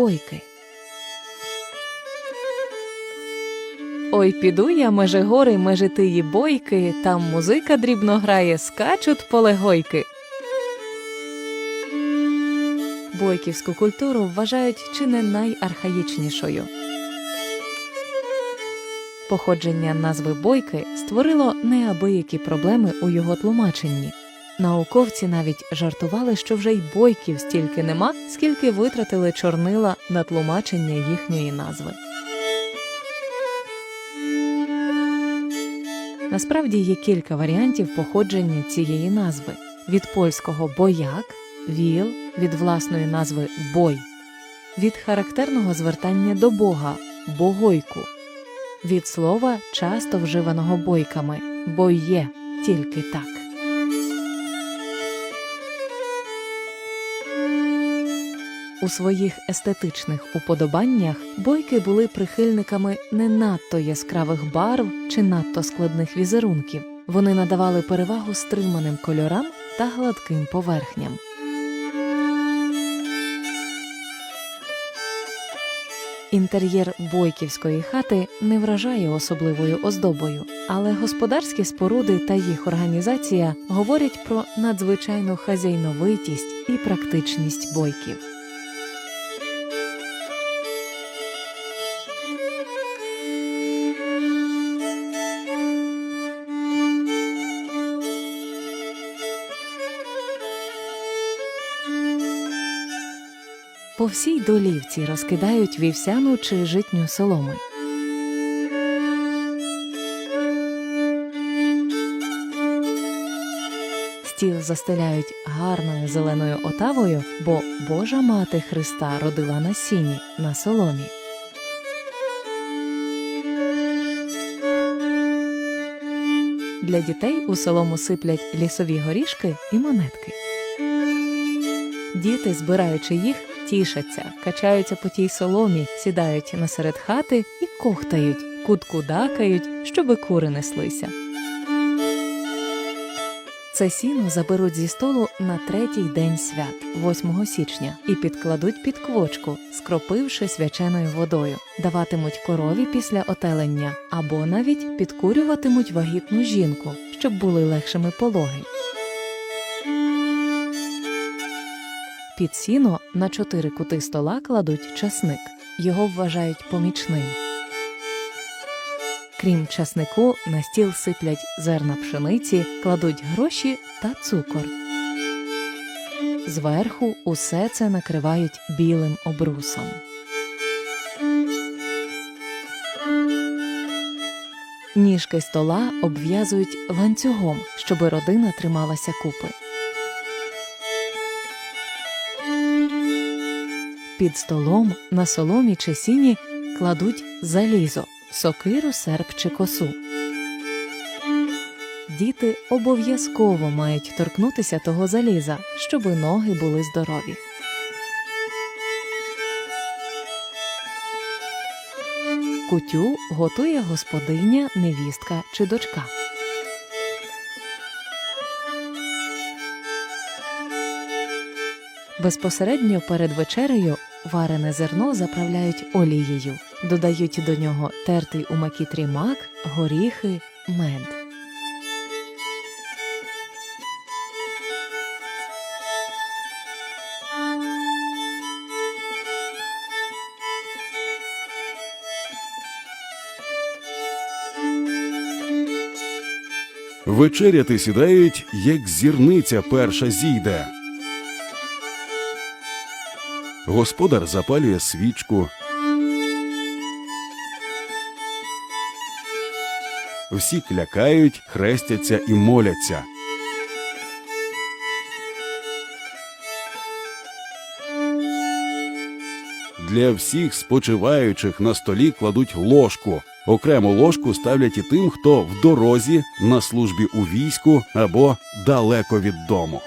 бойки. Ой, піду я межи гори, межи тиї бойки, там музика дрібно грає, скачуть полегойки. Бойківську культуру вважають чи не найархаїчнішою. Походження назви бойки створило неабиякі проблеми у його тлумаченні. Науковці навіть жартували, що вже й бойків стільки нема, скільки витратили чорнила на тлумачення їхньої назви. Насправді є кілька варіантів походження цієї назви: від польського бояк, віл, від власної назви бой, від характерного звертання до Бога богойку, від слова, часто вживаного бойками бойє тільки так. У своїх естетичних уподобаннях бойки були прихильниками не надто яскравих барв чи надто складних візерунків. Вони надавали перевагу стриманим кольорам та гладким поверхням. Інтер'єр бойківської хати не вражає особливою оздобою, але господарські споруди та їх організація говорять про надзвичайну хазяйновитість і практичність бойків. Всій долівці розкидають вівсяну чи житню соломи. Стіл застеляють гарною зеленою отавою, бо Божа мати Христа родила на сіні на соломі. Для дітей у солому сиплять лісові горішки і монетки. Діти, збираючи їх, тішаться, качаються по тій соломі, сідають насеред хати і кохтають, куткудакають, щоби кури неслися. Це сіно заберуть зі столу на третій день свят, 8 січня, і підкладуть під квочку, скропивши свяченою водою, даватимуть корові після отелення або навіть підкурюватимуть вагітну жінку, щоб були легшими пологи. Під сіно на чотири кути стола кладуть часник. Його вважають помічним. Крім часнику, на стіл сиплять зерна пшениці, кладуть гроші та цукор. Зверху усе це накривають білим обрусом. Ніжки стола обв'язують ланцюгом, щоби родина трималася купи. Під столом на соломі чи сіні кладуть залізо, сокиру, серп чи косу. Діти обов'язково мають торкнутися того заліза, щоби ноги були здорові. Кутю готує господиня, невістка чи дочка. Безпосередньо перед вечерею варене зерно заправляють олією, додають до нього тертий у макітрі мак, горіхи, мед. Вечеряти сідають, як зірниця перша зійде. Господар запалює свічку. Всі клякають, хрестяться і моляться. Для всіх спочиваючих на столі кладуть ложку. Окрему ложку ставлять і тим, хто в дорозі, на службі у війську або далеко від дому.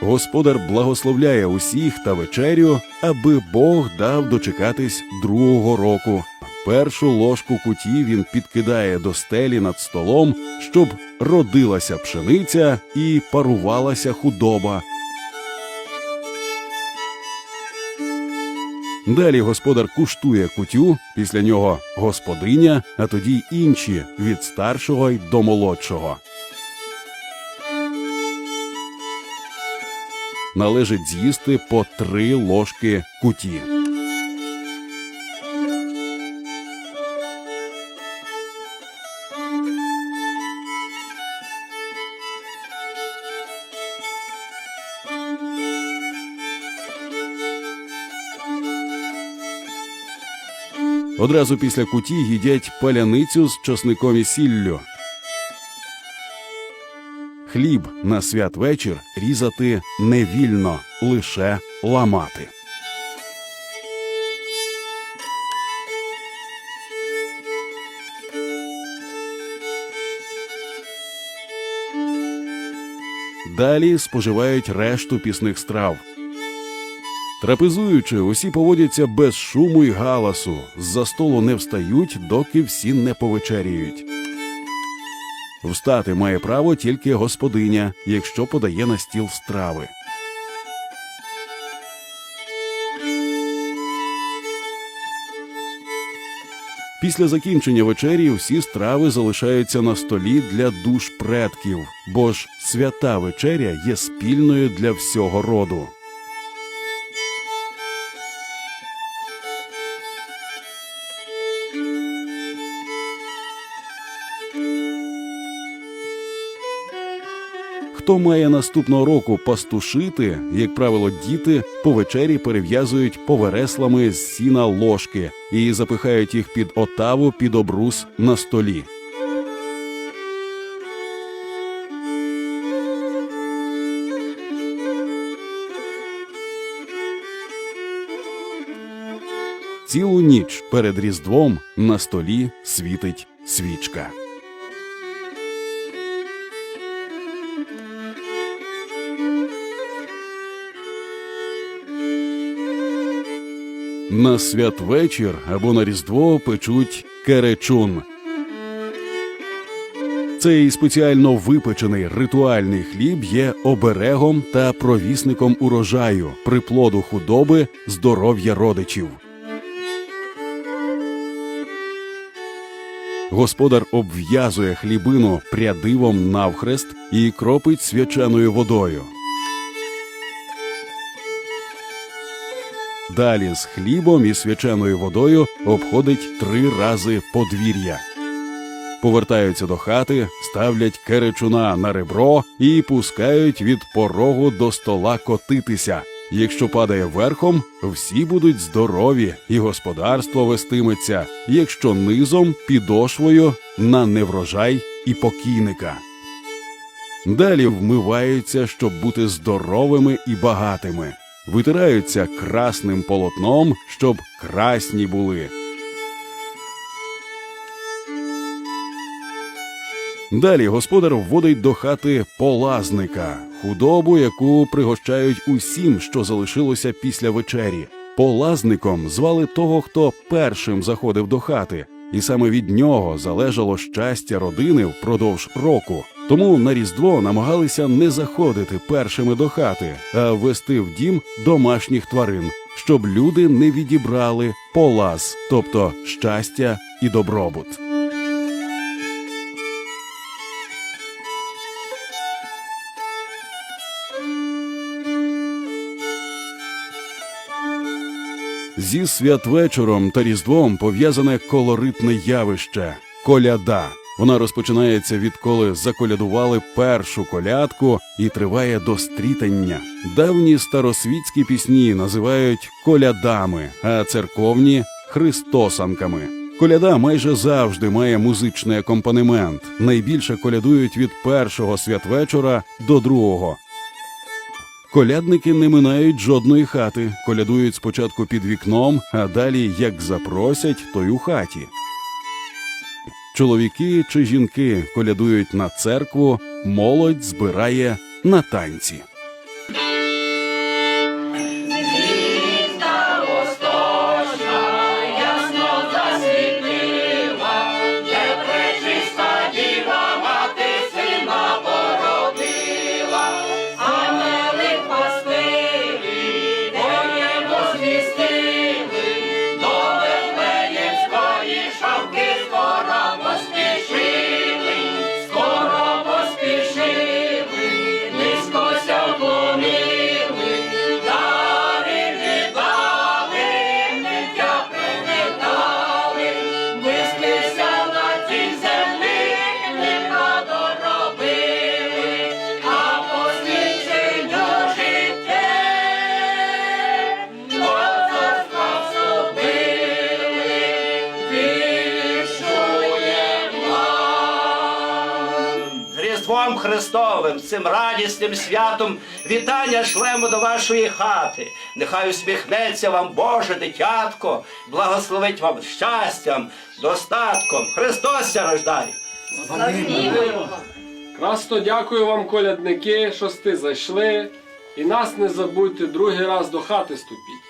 Господар благословляє усіх та вечерю, аби Бог дав дочекатись другого року. Першу ложку куті він підкидає до стелі над столом, щоб родилася пшениця і парувалася худоба. Далі господар куштує кутю, після нього господиня, а тоді інші від старшого й до молодшого. Належить з'їсти по три ложки куті. Одразу після куті їдять паляницю з часником і сіллю. Хліб на святвечір різати не вільно, лише ламати. Далі споживають решту пісних страв. Трапезуючи, усі поводяться без шуму й галасу, з-за столу не встають, доки всі не повечеряють. Встати має право тільки господиня, якщо подає на стіл страви. Після закінчення вечері всі страви залишаються на столі для душ предків, бо ж свята вечеря є спільною для всього роду. Хто має наступного року пастушити, як правило, діти по вечері перев'язують повереслами з сіна ложки і запихають їх під отаву під обрус на столі. Цілу ніч перед Різдвом на столі світить свічка. На святвечір або на Різдво печуть керечун. Цей спеціально випечений ритуальний хліб є оберегом та провісником урожаю, приплоду худоби, здоров'я родичів. Господар обв'язує хлібину прядивом навхрест і кропить свяченою водою. Далі з хлібом і свяченою водою обходить три рази подвір'я. Повертаються до хати, ставлять керечуна на ребро і пускають від порогу до стола котитися. Якщо падає верхом, всі будуть здорові, і господарство вестиметься, якщо низом підошвою на неврожай і покійника. Далі вмиваються, щоб бути здоровими і багатими. Витираються красним полотном, щоб красні були. Далі господар вводить до хати полазника, худобу, яку пригощають усім, що залишилося після вечері. Полазником звали того, хто першим заходив до хати, і саме від нього залежало щастя родини впродовж року. Тому на Різдво намагалися не заходити першими до хати, а ввести в дім домашніх тварин, щоб люди не відібрали полаз, тобто щастя і добробут. Зі святвечором та Різдвом пов'язане колоритне явище коляда. Вона розпочинається відколи заколядували першу колядку і триває до стрітання. Давні старосвітські пісні називають колядами, а церковні христосанками. Коляда майже завжди має музичний акомпанемент. Найбільше колядують від першого святвечора до другого. Колядники не минають жодної хати, колядують спочатку під вікном, а далі як запросять, то й у хаті. Чоловіки чи жінки колядують на церкву, молодь збирає на танці. Христовим, цим радісним святом вітання шлемо до вашої хати. Нехай усміхнеться вам Боже дитятко, благословить вам щастям, достатком. Христос рождає. Красно дякую вам, колядники, що сте зайшли. І нас не забудьте другий раз до хати ступіть.